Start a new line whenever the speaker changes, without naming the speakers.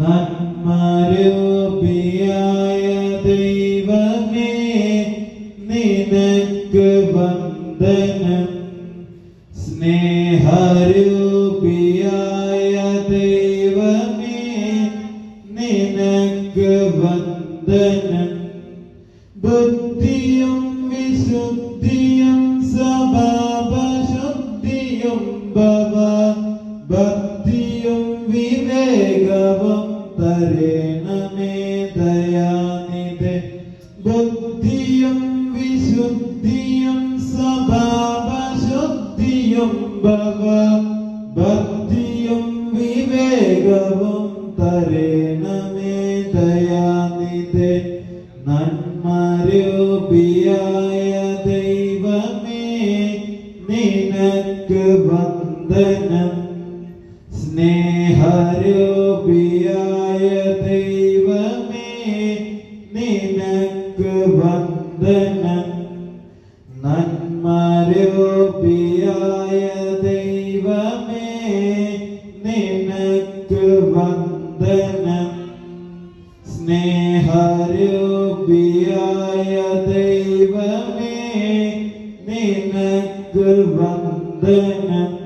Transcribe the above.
നന്മരൂപിയായ ദൈവമേ നിനക്ക് വന്ദനം. സ്നേഹരൂപിയായ ദൈവമേ നിനക്ക് വന്ദനം. ബുദ്ധിയും വിശുദ്ധിയും സ്വഭാവശുദ്ധിയും ഭവ തരേണമേ ദയാനിധെ. ബുദ്ധിയും വിശുദ്ധിയും സ്വഭാവശുദ്ധിയും ഭവ. ഭക്തിയും വിവേകവും തരേണമേ ദയാനിധെ. നന്മരൂപിയായ ദൈവമേ നിനക്ക് വന്ദനം. സ്നേഹരൂപിയായ നിനക്ക് വന്ദനം. നന്മരൂപിയായ ദൈവമേ നിനക്ക് വന്ദനം. സ്നേഹരൂപിയായ ദൈവമേ നിനക്ക് വന്ദനം.